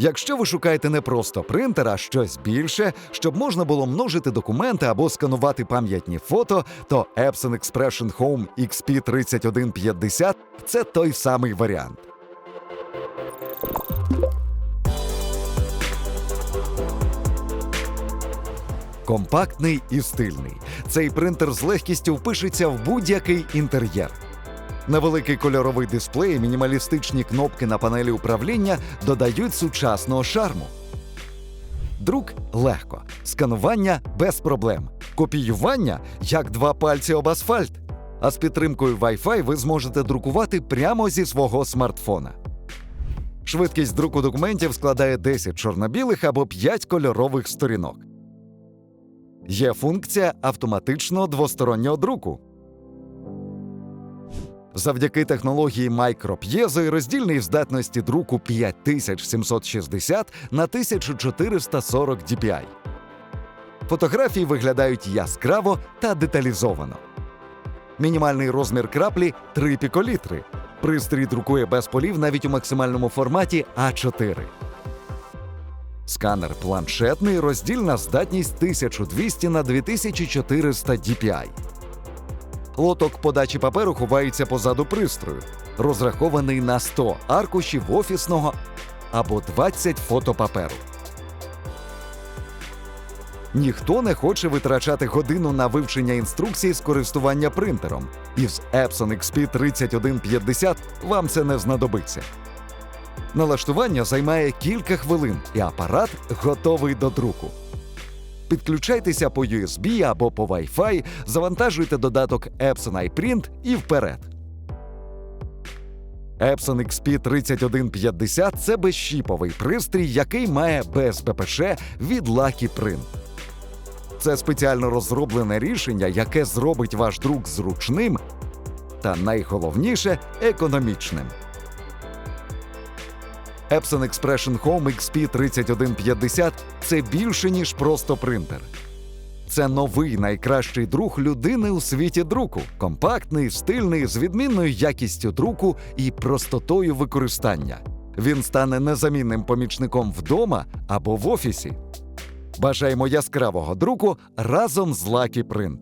Якщо ви шукаєте не просто принтер, а щось більше, щоб можна було множити документи або сканувати пам'ятні фото, то Epson Expression Home XP3150 – це той самий варіант. Компактний і стильний. Цей принтер з легкістю впишеться в будь-який інтер'єр. Невеликий кольоровий дисплей мінімалістичні кнопки на панелі управління додають сучасного шарму. Друк легко, сканування без проблем, копіювання як два пальці об асфальт. А з підтримкою Wi-Fi ви зможете друкувати прямо зі свого смартфона. Швидкість друку документів складає 10 чорно-білих або 5 кольорових сторінок. Є функція автоматичного двостороннього друку. Завдяки технології мікроп'єзо і роздільній здатності друку 5760 на 1440 dpi. Фотографії виглядають яскраво та деталізовано. Мінімальний розмір краплі 3 піколітри. Пристрій друкує без полів навіть у максимальному форматі А4. Сканер планшетний, роздільна здатність 1200 на 2400 dpi. Лоток подачі паперу ховається позаду пристрою, розрахований на 100 аркушів офісного або 20 фотопаперу. Ніхто не хоче витрачати годину на вивчення інструкції з користування принтером, і з Epson XP 3150 вам це не знадобиться. Налаштування займає кілька хвилин, і апарат готовий до друку. Підключайтеся по USB або по Wi-Fi, завантажуйте додаток Epson iPrint і вперед. Epson XP 3150 – це безщіповий пристрій, який має без ППШ від Lucky Print. Це спеціально розроблене рішення, яке зробить ваш друк зручним та найголовніше економічним. Epson Expression Home XP 3150 – це більше, ніж просто принтер. Це новий найкращий друг людини у світі друку. Компактний, стильний, з відмінною якістю друку і простотою використання. Він стане незамінним помічником вдома або в офісі. Бажаємо яскравого друку разом з Lucky Print.